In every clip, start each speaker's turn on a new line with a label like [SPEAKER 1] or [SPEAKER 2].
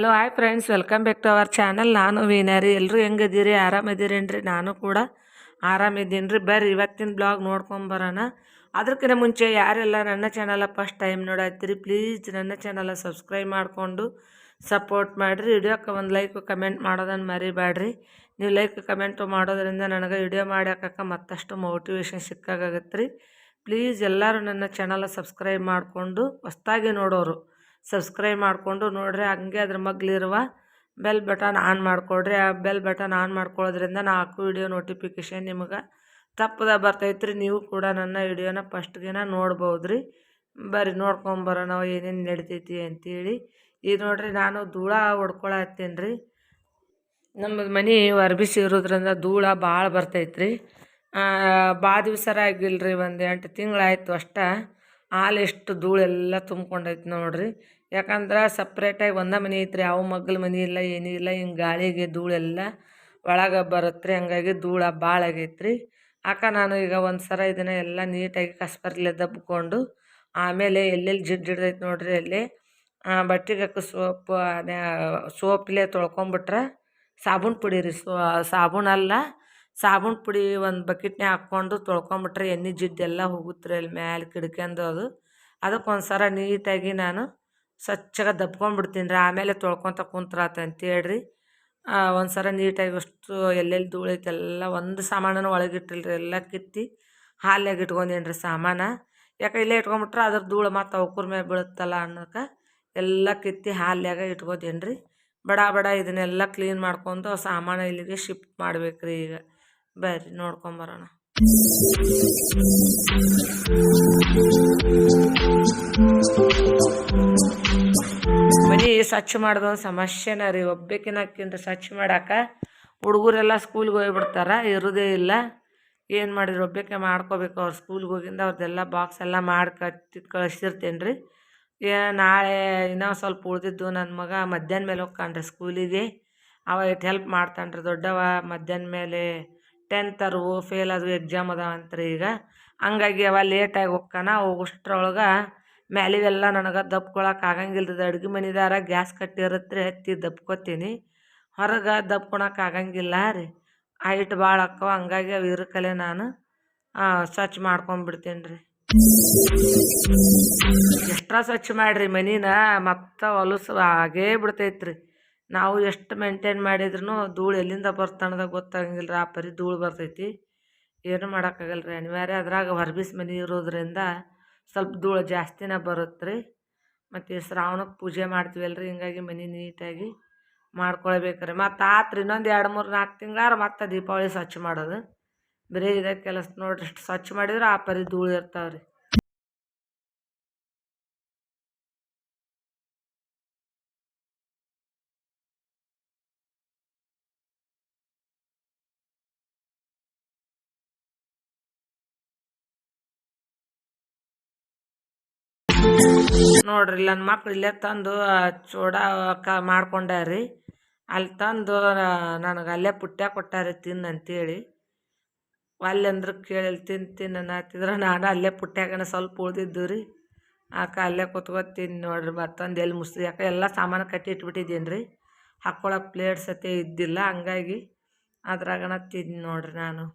[SPEAKER 1] Hello hi friends welcome back to our channel ನಾನು ವೀನಾರಿ ಎಲ್ಲರೂ ಹೆಂಗದೀರಿ ರೀ ನಾನು ಕೂಡ ಆರಾಮಿದ್ದೀನಿ ರೀ ಬರ್ರಿ ಇವತ್ತಿನ ಬ್ಲಾಗ್ ನೋಡ್ಕೊಂಬರೋಣ ಅದಕ್ಕಿಂತ ಮುಂಚೆ ಯಾರೆಲ್ಲ ನನ್ನ ಚಾನಲ ಫಸ್ಟ್ ಟೈಮ್ ನೋಡತ್ತೀರಿ ಪ್ಲೀಸ್ ನನ್ನ ಚಾನಲ ಸಬ್ಸ್ಕ್ರೈಬ್ ಮಾಡಿಕೊಂಡು ಸಪೋರ್ಟ್ ಮಾಡಿರಿ ವಿಡಿಯೋಕ್ಕೆ ಒಂದು ಲೈಕ್ ಕಮೆಂಟ್ ಮಾಡೋದನ್ನು ಮರಿಬೇಡ್ರಿ ನೀವು ಲೈಕ್ ಕಮೆಂಟು ಮಾಡೋದರಿಂದ ನನಗೆ ವಿಡಿಯೋ ಮಾಡ್ಯಾಕ ಮತ್ತಷ್ಟು ಮೋಟಿವೇಶನ್ ಸಿಕ್ಕಾಗತ್ತೆ ರೀ ಪ್ಲೀಸ್ ಎಲ್ಲರೂ ನನ್ನ ಚಾನಲ ಸಬ್ಸ್ಕ್ರೈಬ್ ಮಾಡಿಕೊಂಡು ಹೊಸ್ದಾಗಿ ನೋಡೋರು ಸಬ್ಸ್ಕ್ರೈಬ್ ಮಾಡಿಕೊಂಡು ನೋಡ್ರಿ, ಹಂಗೆ ಅದ್ರ ಮಗ್ಲಿರುವ ಬೆಲ್ ಬಟನ್ ಆನ್ ಮಾಡಿಕೊಡ್ರಿ. ಆ ಬೆಲ್ ಬಟನ್ ಆನ್ ಮಾಡ್ಕೊಳ್ಳೋದ್ರಿಂದ ನಾ ಹಾಕೋ ವಿಡಿಯೋ ನೋಟಿಫಿಕೇಷನ್ ನಿಮಗೆ ತಪ್ಪದ ಬರ್ತೈತ್ರಿ. ನೀವು ಕೂಡ ನನ್ನ ವಿಡಿಯೋನ ಫಸ್ಟ್ಗೆನ ನೋಡ್ಬೋದು ರೀ ಬರ್ರಿ ನೋಡ್ಕೊಂಬರೋಣ ಏನೇನು ನಡಿತೈತಿ ಅಂತೇಳಿ. ಈಗ ನೋಡ್ರಿ, ನಾನು ಧೂಳ ಹೊಡ್ಕೊಳತ್ತೀನಿ ರೀ ನಮ್ಮ ಮನೆ ಅರ್ಬಿಸಿ ಇರೋದ್ರಿಂದ ಧೂಳ ಭಾಳ ಬರ್ತೈತ್ರಿ. ಭಾಳ ಆಗಿಲ್ಲ ರೀ ಒಂದು ಎಂಟು ತಿಂಗಳಾಯ್ತು ಅಷ್ಟ. ಹಾಲು ಎಷ್ಟು ಧೂಳೆಲ್ಲ ತುಂಬ್ಕೊಂಡೈತೆ ನೋಡ್ರಿ. ಯಾಕಂದ್ರೆ ಸಪ್ರೇಟಾಗಿ ಒಂದೇ ಮನೆ ಐತ್ರಿ ಯಾವ ಮಗ್ಗಲ ಮನೆ ಇಲ್ಲ, ಏನೂ ಇಲ್ಲ, ಹಿಂಗೆ ಗಾಳಿಗೆ ಧೂಳೆಲ್ಲ ಒಳಗೆ ಬರುತ್ತೆ ಹಂಗಾಗಿ ಧೂಳ ಭಾಳ ಆಗೈತೆ ರೀ ಅಕ್ಕ ನಾನು ಈಗ ಒಂದು ಸರ ಇದನ್ನು ಎಲ್ಲ ನೀಟಾಗಿ ಕಸ್ಪರ್ಲೆ ದಬ್ಕೊಂಡು, ಆಮೇಲೆ ಎಲ್ಲೆಲ್ಲಿ ಜಿಡ್ ಜಿಡ್ದೈತೆ ನೋಡ್ರಿ ಅಲ್ಲಿ ಬಟ್ಟೆಗೆ ಹಾಕೋ ಸೋಪ್ ಸೋಪ್ಲೆ ತೊಳ್ಕೊಂಬಿಟ್ರೆ ಸಾಬೂನು ಪುಡಿ ರೀ, ಸೋ ಸಾಬೂನಲ್ಲ ಸಾಬೂನು ಪುಡಿ ಒಂದು ಬಕೆಟ್ನ್ಯಾಗ ಹಾಕ್ಕೊಂಡು ತೊಳ್ಕೊಂಬಿಟ್ರೆ ಎಣ್ಣೆ ಜಿಡ್ಡೆಲ್ಲ ಹೋಗುತ್ತೆ ರೀ ಅಲ್ಲಿ ಮ್ಯಾಲೆ ಕಿಡ್ಕೊಂಡು ಅದು. ಅದಕ್ಕೊಂದು ಸರ ನೀಟಾಗಿ ನಾನು ಸ್ವಚ್ಛಗೆ ದಬ್ಕೊಂಡ್ಬಿಡ್ತೀನಿ ರೀ ಆಮೇಲೆ ತೊಳ್ಕೊತ ಕುಂತ್ರಾತ ಅಂತೇಳ್ರಿ. ಒಂದು ಸಲ ನೀಟಾಗಿ ಅಷ್ಟು ಎಲ್ಲೆಲ್ಲಿ ಧೂಳೈತೆಲ್ಲ, ಒಂದು ಸಾಮಾನು ರೀ ಎಲ್ಲ ಕಿತ್ತಿ ಹಾಲ್ಯಾಗ ಇಟ್ಕೊಂಡೇನಿ ರೀ ಸಾಮಾನು. ಯಾಕೆ ಇಲ್ಲೇ ಇಟ್ಕೊಂಬಿಟ್ರೆ ಅದ್ರ ಧೂಳು ಮತ್ತು ಅವ್ಕುರ ಮೇಲೆ ಬೀಳುತ್ತಲ್ಲ ಅನ್ನೋಕೆ ಎಲ್ಲ ಕಿತ್ತಿ ಹಾಲ್ಯಾಗ ಇಟ್ಕೋದೇನು ರೀ ಬಡ ಬಡ ಇದನ್ನೆಲ್ಲ ಕ್ಲೀನ್ ಮಾಡ್ಕೊಂಡು ಸಾಮಾನು ಇಲ್ಲಿಗೆ ಶಿಫ್ಟ್ ಮಾಡ್ಬೇಕು ರೀ ಈಗ. ಬರ್ರಿ ನೋಡ್ಕೊಂಬರೋಣ. ಮನೆ ಸ್ವಚ್ಛ ಮಾಡೋದೊಂದು ಸಮಸ್ಯೆನ ರೀ ಒಬ್ಬಕಿನಕ್ಕಿಂತ ಸ್ವಚ್ಛ ಮಾಡಾಕ ಹುಡುಗರೆಲ್ಲ ಸ್ಕೂಲ್ಗೆ ಹೋಗ್ಬಿಡ್ತಾರ, ಇರೋದೇ ಇಲ್ಲ. ಏನು ಮಾಡಿದ್ರು ಒಬ್ಬಕ್ಕೆ ಮಾಡ್ಕೋಬೇಕು, ಅವ್ರು ಸ್ಕೂಲ್ಗೆ ಹೋಗಿಂದ ಅವ್ರದ್ದೆಲ್ಲ ಬಾಕ್ಸ್ ಎಲ್ಲ ಮಾಡಿ ಕಟ್ಟಿ ಕಳಿಸಿರ್ತೇನೆ ರೀ. ನಾಳೆ ಇನ್ನೂ ಸ್ವಲ್ಪ ಉಳಿದಿದ್ದು ನನ್ನ ಮಗ ಮಧ್ಯಾಹ್ನ ಮೇಲೆ ಹೋಗ್ಕಾನ್ರಿ ಸ್ಕೂಲಿಗೆ ಅವ ಇಟ್ಟು ಹೆಲ್ಪ್ ಮಾಡ್ತಾನೆ ರೀ ದೊಡ್ಡವ ಮಧ್ಯಾಹ್ನ ಮೇಲೆ ಟೆಂತ್ ಅರ್ವು ಫೇಲ್ ಅದು ಎಕ್ಸಾಮ್ ಅದಾವಂತ್ರಿ ಈಗ. ಹಂಗಾಗಿ ಅವ ಲೇಟಾಗಿ ಹೋಗ್ಕಾನ ಹೋಗೋಷ್ಟ್ರೊಳಗೆ ಮ್ಯಾಲಿವೆಲ್ಲ ನನಗೆ ದಬ್ಕೊಳಕ್ಕೆ ಆಗಂಗಿಲ್ಲ ಅಡುಗೆ ಮನೆದಾರ ಗ್ಯಾಸ್ ಕಟ್ಟಿರತ್ರಿ ಹತ್ತಿ ದಬ್ಕೊತೀನಿ. ಹೊರಗೆ ದಬ್ಕೊಳಕ್ಕೆ ಆಗಂಗಿಲ್ಲ ರೀ. ಹೈಟ್ ಭಾಳ ಅಕ್ಕವ. ಹಂಗಾಗಿ ಅವು ಇರಕಲೆ ನಾನು ಸ್ವಚ್ಛ ಮಾಡ್ಕೊಂಡ್ಬಿಡ್ತೀನಿ ರೀ. ಎಕ್ಸ್ಟ್ರಾ ಸ್ವಚ್ಛ ಮಾಡಿರಿ ಮನಿನ. ಮತ್ತೆ ಹೊಲಸು ಆಗೇ ಬಿಡ್ತೈತ್ರಿ. ನಾವು ಎಷ್ಟು ಮೇಂಟೈನ್ ಮಾಡಿದ್ರೂ ಧೂಳು ಎಲ್ಲಿಂದ ಬರ್ತಾನದ ಗೊತ್ತಾಗಂಗಿಲ್ಲ ರೀ ಆ ಪರಿ ಧೂಳು ಬರ್ತೈತಿ. ಏನು ಮಾಡೋಕ್ಕಾಗಲ್ಲ ರೀ ಅನಿವಾರ್ಯ ಅದ್ರಾಗ ಹೊರಬೀಸ್ ಮನೆ ಇರೋದ್ರಿಂದ ಸ್ವಲ್ಪ ಧೂಳು ಜಾಸ್ತಿನೇ ಬರುತ್ತೆ ರೀ ಮತ್ತು ಶ್ರಾವಣಕ್ಕೆ ಪೂಜೆ ಮಾಡ್ತೀವಲ್ಲ ರೀ ಹಿಂಗಾಗಿ ಮನೆ ನೀಟಾಗಿ ಮಾಡ್ಕೊಳ್ಬೇಕು ರೀ ಮತ್ತು ಆತ್ರಿ ಇನ್ನೊಂದು ಎರಡು ಮೂರು ನಾಲ್ಕು ತಿಂಗಳಾರ ಮತ್ತೆ ದೀಪಾವಳಿ ಸ್ವಚ್ಛ ಮಾಡೋದು. ಬರೀ ಇದೇ ಕೆಲಸ ನೋಡಿರಿ. ಸ್ವಚ್ಛ ಮಾಡಿದ್ರೆ ಆ ಪರಿ ಧೂಳು ಇರ್ತಾವೆ ರೀ ನೋಡ್ರಿ ನನ್ನ ಮಕ್ಳು ಇಲ್ಲೇ ತಂದು ಚೂಡ ಕ, ಮಾಡ್ಕೊಂಡಾರಿ. ಅಲ್ಲಿ ತಂದು ನನಗೆ ಅಲ್ಲೇ ಪುಟ್ಟ ಕೊಟ್ಟಾರಿ ತಿನ್ನು ಅಂತೇಳಿ. ಅಂದ್ರೆ ಕೇಳಿ ತಿನ್ ತಿನ್ನು ಅನ್ನತ್ತಿದ್ರೆ ನಾನು ಅಲ್ಲೇ ಪುಟ್ಟ್ಯಾಗನ ಸ್ವಲ್ಪ ಉಳ್ದಿದ್ದು ರೀ ಆಕ ಅಲ್ಲೇ ತಿನ್ ನೋಡ್ರಿ, ಮತ್ತೊಂದು ಎಲ್ಲಿ ಮುಸ್ರಿ ಯಾಕೆ ಎಲ್ಲ ಸಾಮಾನು ಕಟ್ಟಿ ಇಟ್ಬಿಟ್ಟಿದ್ದೀನಿ ರೀ ಹಾಕ್ಕೊಳಕ್ಕೆ ಪ್ಲೇಟ್ಸ್ ಸತೆ ಇದ್ದಿಲ್ಲ, ಹಂಗಾಗಿ ಅದ್ರಾಗನ ತಿಂದು ನೋಡ್ರಿ ನಾನು.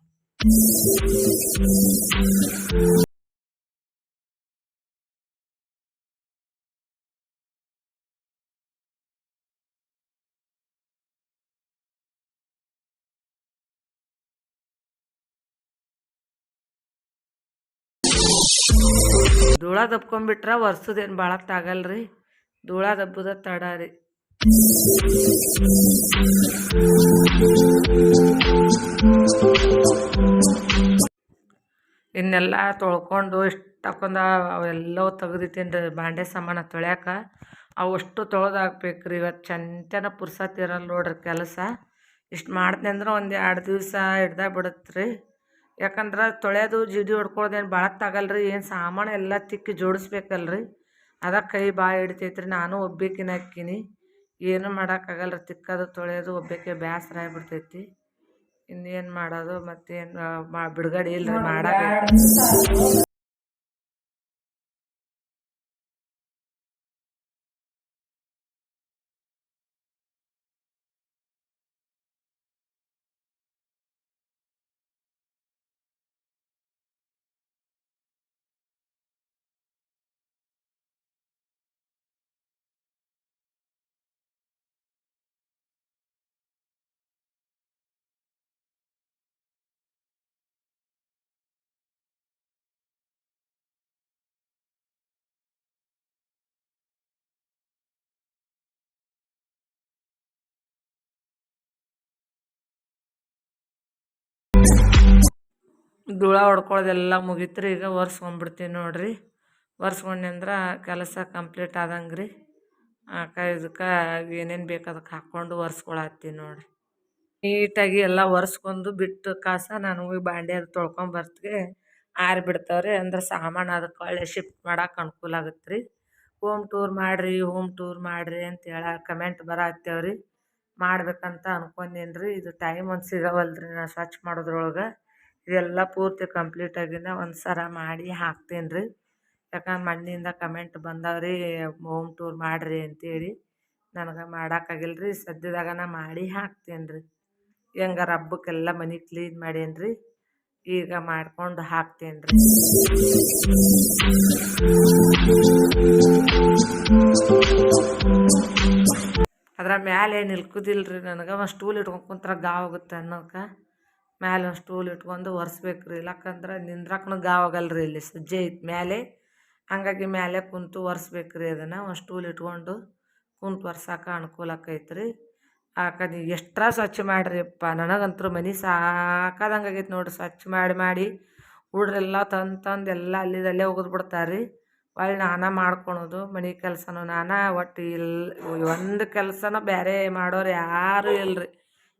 [SPEAKER 1] ಧೂಳ ದಬ್ಕೊಂಡ್ಬಿಟ್ರೆ ಒರ್ಸೋದೇನು ಭಾಳ ತಾಗಲ್ರಿ ಧೂಳ ದಬ್ಬುದ ತಡ ರೀ. ಇನ್ನೆಲ್ಲ ತೊಳ್ಕೊಂಡು ಇಷ್ಟು ತಕೊಂಡ ಅವೆಲ್ಲವೂ ರೀ ಬಾಂಡೆ ಸಾಮಾನು ತೊಳ್ಯಾಕ. ಅವು ಅಷ್ಟು ತೊಳೆದು ಹಾಕ್ಬೇಕು ರೀ ಇವತ್ತು ಚಂತನ ಪುರ್ಸತ್ತಿರಲ್ಲ ನೋಡ್ರಿ ಕೆಲಸ. ಇಷ್ಟು ಮಾಡ್ತೀನಿ ಅಂದ್ರೆ ಒಂದು ಎರಡು ದಿವಸ ಹಿಡ್ದಾಗ ಬಿಡುತ್ತೆ ರೀ ಯಾಕಂದ್ರೆ ತೊಳೆಯೋದು ಜಿಡಿ ಹೊಡ್ಕೊಳ್ಳೋದೇನು ರೀ ಏನು ಸಾಮಾನು ಎಲ್ಲ ತಿಕ್ಕಿ ಜೋಡಿಸ್ಬೇಕಲ್ರಿ. ಅದಕ್ಕೆ ಕೈ ಭಾಳ ಹಿಡಿತೈತೆ ರೀ ನಾನು ಒಬ್ಬೇಕಿನ ಹಾಕಿನಿ ಏನು ಮಾಡೋಕ್ಕಾಗಲ್ಲ ರೀ ತಿಕ್ಕೋದು ತೊಳೆಯೋದು ಒಬ್ಬೇಕೆ ಬೇಸರ ಆಗಿಬಿಡ್ತೈತಿ. ಇನ್ನೇನು ಮಾಡೋದು ಮತ್ತೇನು ಮಾ, ಬಿಡುಗಡೆ ರೀ ಮಾಡೋಕೆ. ಧೂಳ ಹೊಡ್ಕೊಳ್ಳೋದೆಲ್ಲ ಮುಗೀತು ರೀ ಈಗ ಒರೆಸ್ಕೊಂಡ್ಬಿಡ್ತೀನಿ ನೋಡಿರಿ. ಒರೆಸ್ಕೊಂಡೆ ಅಂದ್ರೆ ಕೆಲಸ ಕಂಪ್ಲೀಟ್ ಆದಂಗೆ ರೀ ಆಕ ಇದಕ್ಕೆ ಏನೇನು ಬೇಕು ಅದಕ್ಕೆ ಹಾಕ್ಕೊಂಡು ಒರೆಸ್ಕೊಳತ್ತೀನಿ ನೋಡಿರಿ. ನೀಟಾಗಿ ಎಲ್ಲ ಒರೆಸ್ಕೊಂಡು ಬಿಟ್ಟು ಕಾಸ ನಾನು ಹೋಗಿ ಬಾಂಡೆ ಅದು ತೊಳ್ಕೊಂಬರ್ತಿಗೆ ಆರಿ ಬಿಡ್ತಾವ್ರಿ. ಅಂದ್ರೆ ಸಾಮಾನು ಅದಕ್ಕೆ ಒಳ್ಳೆ ಶಿಫ್ಟ್ ಮಾಡೋಕೆ ಅನುಕೂಲ ಆಗುತ್ತೆ ರೀ ಹೋಮ್ ಟೂರ್ ಮಾಡಿರಿ ಹೋಮ್ ಟೂರ್ ಮಾಡಿರಿ ಅಂತ ಹೇಳ ಕಮೆಂಟ್ ಬರತ್ತೇವ್ರಿ ಮಾಡ್ಬೇಕಂತ ಅನ್ಕೊಂಡೀನಿ ರೀ ಇದು ಟೈಮ್ ಒಂದು ಸಿಗವಲ್ರಿ ರೀ ನಾ ಸ್ವಚ್ಛ ಮಾಡೋದ್ರೊಳಗೆ. ಇದೆಲ್ಲ ಪೂರ್ತಿ ಕಂಪ್ಲೀಟ್ ಆಗಿಂದ ಒಂದು ಸಲ ಮಾಡಿ ಹಾಕ್ತೀನಿ ರೀ. ಯಾಕಂದ್ರೆ ಮಣ್ಣಿಂದ ಕಮೆಂಟ್ ಬಂದಾವ್ರಿ ಹೋಮ್ ಟೂರ್ ಮಾಡಿರಿ ಅಂತೇಳಿ. ನನಗೆ ಮಾಡೋಕ್ಕಾಗಿಲ್ಲ ರೀ, ಸದ್ಯದಾಗ ನಾ ಮಾಡಿ ಹಾಕ್ತೀನಿ ರೀ. ಹೆಂಗಾರ ಹಬ್ಬಕ್ಕೆಲ್ಲ ಮನೆ ಕ್ಲೀನ್ ಮಾಡೇನಿ ರೀ, ಈಗ ಮಾಡ್ಕೊಂಡು ಹಾಕ್ತೀನಿ ರೀ. ಅದ್ರ ಮ್ಯಾಲೆ ನಿಲ್ಕುದಿಲ್ಲ ರೀ ನನಗೆ, ಒಂದು ಸ್ಟೂಲ್ ಇಟ್ಕೊಂಡು ಕುಂತ್ರ ಗಾವ್ ಆಗುತ್ತೆ ಅನ್ನೋಕೆ. ಮ್ಯಾಲೆ ಒಂದು ಸ್ಟೂಲ್ ಇಟ್ಕೊಂಡು ಒರೆಸ್ಬೇಕು ರೀ ಇಲ್ಲಕ್ಕಂದ್ರೆ ನಿಂದ್ರಕ್ಕೂ ಗಾವಾಗಲ್ಲ ರೀ ಇಲ್ಲಿ. ಸಜ್ಜೆ ಐತೆ ಮೇಲೆ ಹಂಗಾಗಿ ಮ್ಯಾಲೆ ಕುಂತು ಒರೆಸ್ಬೇಕು ರೀ ಅದನ್ನು. ಒಂದು ಸ್ಟೂಲ್ ಇಟ್ಕೊಂಡು ಕುಂತು ಒರ್ಸಕ್ಕೆ ಅನುಕೂಲ ಆಕೈತೆ ರೀ ಆಕ ನೀವು ಎಷ್ಟ್ರ ಸ್ವಚ್ಛ ಮಾಡಿರಿಪ್ಪ ನನಗಂತೂ ಮನೆ ಸಾಕಾದಂಗೆ ಆಗೈತೆ ನೋಡಿರಿ. ಸ್ವಚ್ಛ ಮಾಡಿ ಮಾಡಿ ಹುಡ್ರೆಲ್ಲ ತಂದು ತಂದು ಎಲ್ಲ ಅಲ್ಲಿದಲ್ಲೇ ಒಗೆದು ಬಿಡ್ತಾರೆ ರೀ ಒಳ್ಳೆ ನಾನೇ ಮಾಡ್ಕೊಳೋದು ಮನೆ ಕೆಲಸನೂ ನಾನೇ ಒಟ್ಟು ಇಲ್ಲ ಒಂದು ಕೆಲಸನ ಬೇರೆ ಮಾಡೋರು ಯಾರೂ ಇಲ್ಲ ರೀ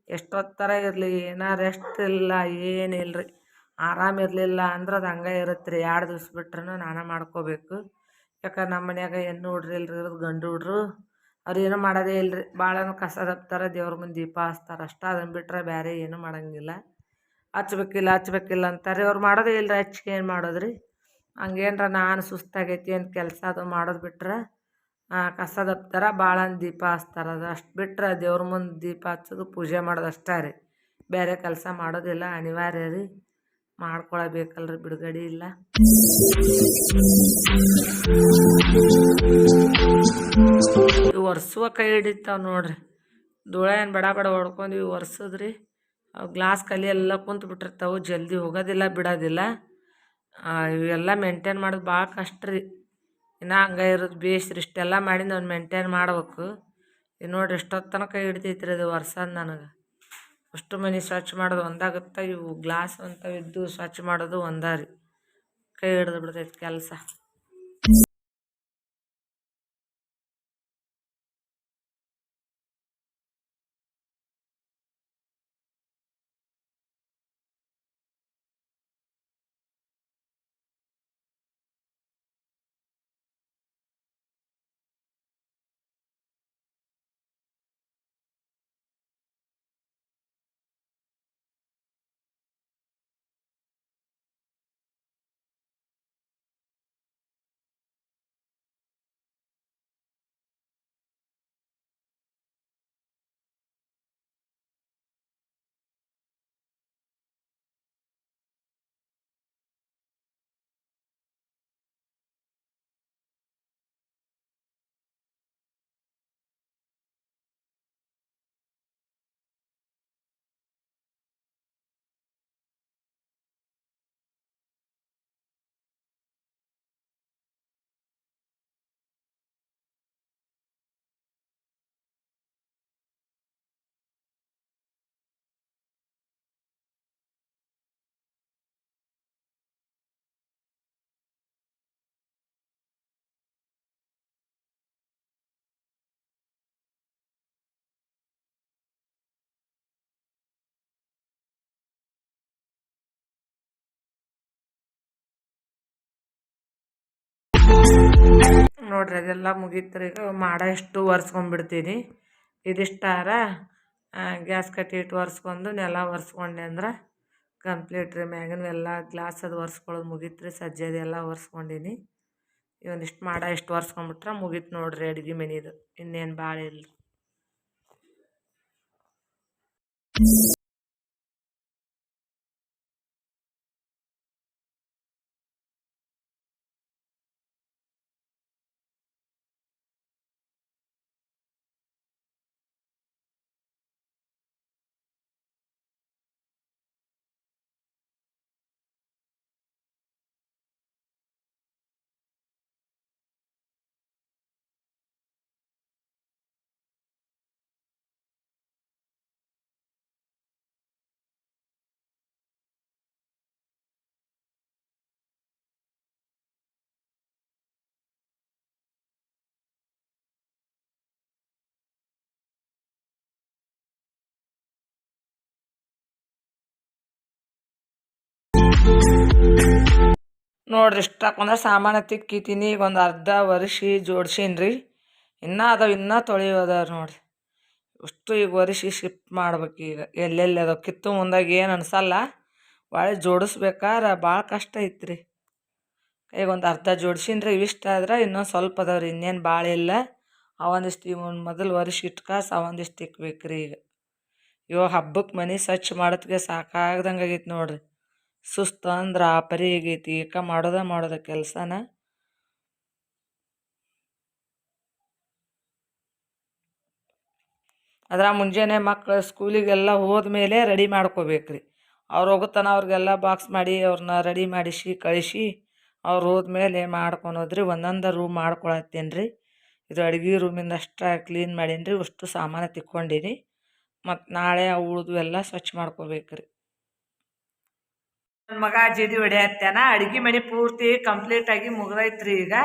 [SPEAKER 1] ಎಷ್ಟೊತ್ತರ ಇರಲಿ ಏನು ರೆಸ್ಟ್ ಇಲ್ಲ ಏನಿಲ್ಲ ರೀ ಆರಾಮ ಇರಲಿಲ್ಲ ಅಂದ್ರೆ ಅದು ಹಂಗೆ ಇರುತ್ತೆ ರೀ ಎರಡು ದಿವ್ಸ ಬಿಟ್ರೂ ನಾನೇ ಮಾಡ್ಕೋಬೇಕು. ಯಾಕಂದ್ರೆ ನಮ್ಮ ಮನ್ಯಾಗ ಹೆಣ್ಣು ಹುಡ್ರಿ ಇಲ್ಲ ರೀ ಇರೋದು ಗಂಡು ಹುಡ್ರು. ಅವ್ರು ಏನೂ ಮಾಡೋದೇ ಇಲ್ಲ ರೀ ಭಾಳನು ಕಸ ದಬ್ತಾರೆ ದೇವ್ರ ಮುಂದೆ ದೀಪ ಹಚ್ತಾರೆ. ಅಷ್ಟು ಅದನ್ನು ಬಿಟ್ರೆ ಬೇರೆ ಏನೂ ಮಾಡೋಂಗಿಲ್ಲ. ಹಚ್ಬೇಕಿಲ್ಲ ಹಚ್ಬೇಕಿಲ್ಲ ಅಂತಾರೆ. ಅವ್ರು ಮಾಡೋದೇ ಇಲ್ಲ ರೀ ಹಚ್ಕೆ ಏನು ಮಾಡೋದು ರೀ ಹಂಗೇನ್ರ ನಾನು ಸುಸ್ತಾಗೈತಿ ಅಂತ ಕೆಲಸ ಅದು ಮಾಡೋದು ಬಿಟ್ರೆ. ಕಸ ಹತ್ತಾರ ಭಾಳಂದು ದೀಪ ಹಚ್ತಾರೆ. ಅದು ಅಷ್ಟು ಬಿಟ್ರೆ ದೇವ್ರ ಮುಂದೆ ದೀಪ ಹಚ್ಚೋದು ಪೂಜೆ ಮಾಡೋದು ಅಷ್ಟೇ ರೀ. ಬೇರೆ ಕೆಲಸ ಮಾಡೋದಿಲ್ಲ, ಅನಿವಾರ್ಯ ರೀ. ಮಾಡ್ಕೊಳಬೇಕಲ್ರಿ, ಬಿಡುಗಡೆ ಇಲ್ಲ. ಒರೆಸುವ ಕೈ ಹಿಡಿತಾವೆ ನೋಡ್ರಿ. ಧೂಳ ಏನು ಬಡ ಬಡ ಹೊಡ್ಕೊಂಡು ಇವು ಒರೆಸಿದ್ರಿ. ಗ್ಲಾಸ್ ಕಲಿ ಎಲ್ಲ ಕುಂತು ಬಿಟ್ಟಿರ್ತಾವೆ, ಜಲ್ದಿ ಹೋಗೋದಿಲ್ಲ, ಬಿಡೋದಿಲ್ಲ. ಇವೆಲ್ಲ ಮೇಂಟೈನ್ ಮಾಡೋದು ಭಾಳ ಕಷ್ಟ ರೀ. ಇನ್ನು ಹಂಗೆ ಇರೋದು ಬೇಸ್ರಿ ಇಷ್ಟೆಲ್ಲ ಮಾಡಿ ಅವ್ನು ಮೇಂಟೈನ್ ಮಾಡ್ಬೇಕು. ಇದು ನೋಡಿರಿ ಎಷ್ಟೊತ್ತು ತನಕ ಹಿಡ್ತೈತ್ರಿ ಅದು ವರ್ಷದ ನನಗೆ. ಅಷ್ಟು ಮನೆ ಸ್ವಚ್ಛ ಮಾಡೋದು ಒಂದಾಗುತ್ತೆ, ಇವು ಗ್ಲಾಸ್ ಅಂತ ಇದ್ದು ಸ್ವಚ್ಛ ಮಾಡೋದು ಒಂದೇ ರೀ. ಕೈ ಹಿಡ್ದು ಬಿಡ್ತೈತೆ ಕೆಲಸ. ಅದೆಲ್ಲ ಮುಗೀತು ರೀ ಈಗ ಮಾಡೋ ಇಷ್ಟು ಇದಿಷ್ಟಾರ? ಗ್ಯಾಸ್ ಕಟ್ಟಿ ಇಟ್ಟು ಒರೆಸ್ಕೊಂಡು ನೆಲ ಒರೆಸ್ಕೊಂಡೆ ಅಂದ್ರೆ ಕಂಪ್ಲೀಟ್ ರೀ, ಮ್ಯಾಗಿನ ಎಲ್ಲ ಗ್ಲಾಸ್ ಅದು ಒರೆಸ್ಕೊಳ್ಳೋದು ಮುಗೀತು ರೀ ಸಜ್ಜೆದೆಲ್ಲ ಒರೆಸ್ಕೊಂಡೀನಿ. ಇವೊಂದಿಷ್ಟು ಮಾಡೋ ಇಷ್ಟು ಒರೆಸ್ಕೊಂಡ್ಬಿಟ್ರೆ ಮುಗೀತು ನೋಡಿರಿ ಅಡುಗೆ ಮನೆದು. ಇನ್ನೇನು ಭಾಳ ಇಲ್ಲ ನೋಡ್ರಿ ಇಷ್ಟಾಕೊಂಡ್ರೆ ಸಾಮಾನು ತಿಕ್ಕಿತೀನಿ ಈಗ ಒಂದು ಅರ್ಧ ವರ್ಷಿ ಜೋಡ್ಸೀನಿ ರೀ ಇನ್ನೂ ಅದಾವೆ, ಇನ್ನೂ ತೊಳೆಯೋದವ್ರು ನೋಡ್ರಿ. ಅಷ್ಟು ಈಗ ಒರೆಸಿ ಶಿಫ್ಟ್ ಮಾಡ್ಬೇಕು ಈಗ. ಎಲ್ಲೆಲ್ಲಿ ಅದಾವೆ? ಕಿತ್ತು ಮುಂದಾಗ ಏನು ಅನ್ಸಲ್ಲ. ಭಾಳ ಜೋಡಿಸ್ಬೇಕಾರೆ ಭಾಳ ಕಷ್ಟ ಐತ್ರಿ. ಈಗ ಒಂದು ಅರ್ಧ ಜೋಡ್ಸೀನಿ ರೀ ಇವಿಷ್ಟ ಆದ್ರೆ ಇನ್ನೊಂದು ಸ್ವಲ್ಪ ಅದಾವ ರೀ ಇನ್ನೇನು ಭಾಳ ಇಲ್ಲ. ಅವಂದಿಷ್ಟು ಒಂದು ಮೊದಲು ಒರೆಸಿ ಇಟ್ಕಾಸ ಅವೊಂದಿಷ್ಟು ಇಕ್ಬೇಕು ರೀ ಈಗ. ಇವಾಗ ಹಬ್ಬಕ್ಕೆ ಮನೆ ಸ್ವಚ್ಛ ಮಾಡೋದಕ್ಕೆ ಸಾಕಾಗ್ದಂಗೆ ಆಗೈತೆ ನೋಡ್ರಿ. ಸುಸ್ತು ಅಂದ್ರೆ ಆ ಪರಿ ಆಗೈತಿ, ಏಕ ಮಾಡೋದ ಮಾಡೋದ ಕೆಲಸನ. ಅದ್ರ ಮುಂಜಾನೆ ಮಕ್ಕಳು ಸ್ಕೂಲಿಗೆಲ್ಲ ಹೋದ್ಮೇಲೆ ರೆಡಿ ಮಾಡ್ಕೋಬೇಕ್ರಿ. ಅವ್ರು ಹೋಗುತ್ತಾನ ಅವ್ರಿಗೆಲ್ಲ ಬಾಕ್ಸ್ ಮಾಡಿ ಅವ್ರನ್ನ ರೆಡಿ ಮಾಡಿಸಿ, ಕಳಿಸಿ ಅವ್ರು ಹೋದ್ಮೇಲೆ ಹೋದ್ರಿ, ಒಂದೊಂದು ರೂಮ್ ಮಾಡ್ಕೊಳತ್ತೀನಿ ರೀ ಇದು ಅಡುಗೆ ರೂಮಿಂದ ಅಷ್ಟು ಕ್ಲೀನ್ ಮಾಡೀನಿ ರೀ ಅಷ್ಟು ಸಾಮಾನು ತಿಕ್ಕೊಂಡಿರಿ. ಮತ್ತು ನಾಳೆ ಉಳಿದು ಎಲ್ಲ ಸ್ವಚ್ಛ ಮಾಡ್ಕೋಬೇಕು ರೀ ನನ್ನ ಮಗ ಜಿಡಿ ಹೊಡೆಯತ್ತೇನ ಅಡ್ಗೆ ಮನೆ ಪೂರ್ತಿ ಕಂಪ್ಲೀಟ್ ಆಗಿ ಮುಗ್ದೈತ್ರಿ ಈಗ.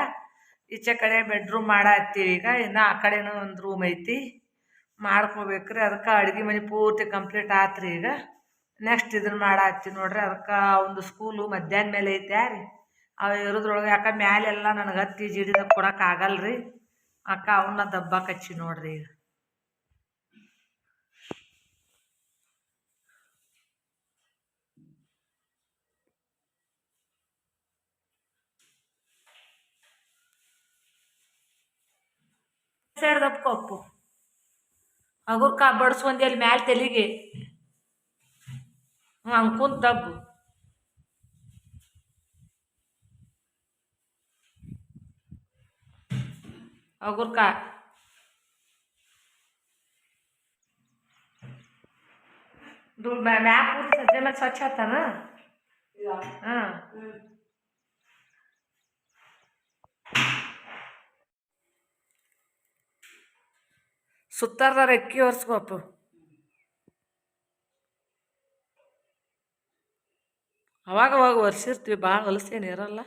[SPEAKER 1] ಈಚೆ ಕಡೆ ಬೆಡ್ರೂಮ್ ಮಾಡತ್ತೀವಿ ಈಗ, ಇನ್ನು ಆ ಕಡೆನೂ ಒಂದು ರೂಮ್ ಐತಿ. ಮಾಡ್ಕೋಬೇಕ್ರಿ, ಅದಕ್ಕೆ ಅಡ್ಗೆ ಮನೆ ಪೂರ್ತಿ ಕಂಪ್ಲೀಟ್ ಆತ್ರಿ ಈಗ. ನೆಕ್ಸ್ಟ್ ಇದನ್ನ ಮಾಡತ್ತೀವಿ ನೋಡ್ರಿ, ಅದಕ್ಕೆ ಒಂದು ಸ್ಕೂಲು ಮಧ್ಯಾಹ್ನ ಮೇಲೆ ಐತೆ ರೀ ಅವ ಇರೋದ್ರೊಳಗೆ, ಯಾಕೆ ಮ್ಯಾಲೆಲ್ಲ ನನಗೆ ಹತ್ತಿ ಜಿಡಿದಾಗ ಆಗಲ್ರಿ. ಅಕ್ಕ ಅವನ್ನ ದಬ್ಬಾಕ್ ಹಚ್ಚಿ ನೋಡ್ರಿ ಈಗ. ಸೈಡ್ ದಬ್ಕೊ ಅಪ್ಪು ಹಗುರ್ಕ ಬಡ್ಸ್ಕೊಂಡಿ ಅಲ್ಲಿ ಮ್ಯಾಲೆ ತೆಲಿಗೆ. ಹ್ಞೂ ಹಂಗೆ ಕುಂತ್ ದಬ್ಬು. ಹಗುರ್ಕ ದು ಮ್ಯಾಪ್ ಪೂರ್ತಿ ಸಜ್ಜೆ ಮೇಲೆ ಸ್ವಚ್ಛ ಆತಾನ? ಹಾಂ ಸುತ್ತಾರ್ದಾರ ಎಕ್ಕಿ ಒರೆಸ್ಕೋ ಅವಾಗವಾಗ ಅವಾಗ ಅವಾಗ ಒರೆಸಿರ್ತೀವಿ ಭಾಳ ಹೊಲಸೇನು ಇರಲ್ಲ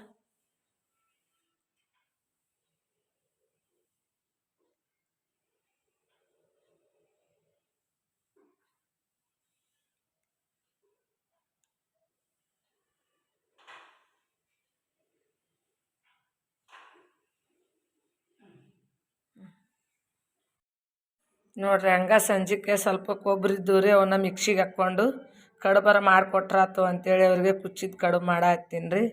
[SPEAKER 1] ನೋಡ್ರಿ ಹಂಗ ಸಂಜಿಕೆ ಸ್ವಲ್ಪ ಕೊಬ್ಬರಿ ಇದ್ದವು ರೀ ಅವನ್ನ ಮಿಕ್ಸಿಗೆ ಹಾಕ್ಕೊಂಡು ಕಡುಬರ ಮಾಡಿಕೊಟ್ರಾತು ಅಂತೇಳಿ ಅವ್ರಿಗೆ ಕುಚ್ಚಿದ ಕಡುಬು ಮಾಡತ್ತೀನಿ ರೀ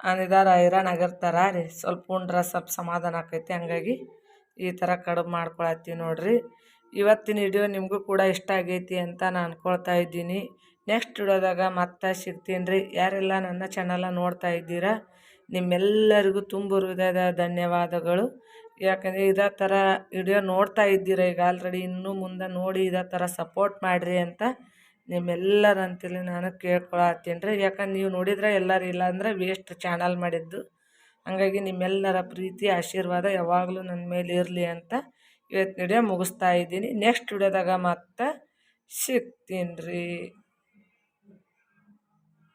[SPEAKER 1] ಅಂದಿದಾರ ಹೈರಾಣ ಆಗಿರ್ತಾರ ರೀ, ಸ್ವಲ್ಪ ಉಂಡ್ರೆ ಸ್ವಲ್ಪ ಸಮಾಧಾನ ಆಕೈತಿ, ಹಂಗಾಗಿ ಈ ಥರ ಕಡುಬು ಮಾಡ್ಕೊಳತ್ತೀವಿ ನೋಡಿರಿ. ಇವತ್ತಿನ ವಿಡಿಯೋ ನಿಮಗೂ ಕೂಡ ಇಷ್ಟ ಆಗೈತಿ ಅಂತ ನಾನು ಅಂದ್ಕೊಳ್ತಾ ಇದ್ದೀನಿ. ನೆಕ್ಸ್ಟ್ ವಿಡಿಯೋದಾಗ ಮತ್ತೆ ಸಿಗ್ತೀನಿ ರೀ ಯಾರೆಲ್ಲ ನನ್ನ ಚಾನಲ ನೋಡ್ತಾ ಇದ್ದೀರಾ ನಿಮ್ಮೆಲ್ಲರಿಗೂ ತುಂಬ ಹೃದಯದ ಧನ್ಯವಾದಗಳು. ಯಾಕಂದರೆ ಇದೇ ಥರ ವಿಡಿಯೋ ನೋಡ್ತಾ ಇದ್ದೀರ ಈಗ ಆಲ್ರೆಡಿ ಇನ್ನೂ ಮುಂದೆ ನೋಡಿ ಇದೇ ಥರ ಸಪೋರ್ಟ್ ಮಾಡಿರಿ ಅಂತ ನಿಮ್ಮೆಲ್ಲರಂತೇಳಿ ನಾನು ಕೇಳ್ಕೊಳತ್ತೀನಿ ರೀ ಯಾಕಂದ್ರೆ ನೀವು ನೋಡಿದ್ರೆ ಎಲ್ಲರೂ ಇಲ್ಲಾಂದ್ರೆ ವೇಸ್ಟ್ ಚಾನಲ್ ಮಾಡಿದ್ದು. ಹಾಗಾಗಿ ನಿಮ್ಮೆಲ್ಲರ ಪ್ರೀತಿ, ಆಶೀರ್ವಾದ ಯಾವಾಗಲೂ ನನ್ನ ಮೇಲೆ ಇರಲಿ ಅಂತ ಇವತ್ತು ವಿಡಿಯೋ ಮುಗಿಸ್ತಾ ಇದ್ದೀನಿ. ನೆಕ್ಸ್ಟ್ ವಿಡಿಯೋದಾಗ ಮತ್ತೆ ಸಿಗ್ತೀನಿ ರೀ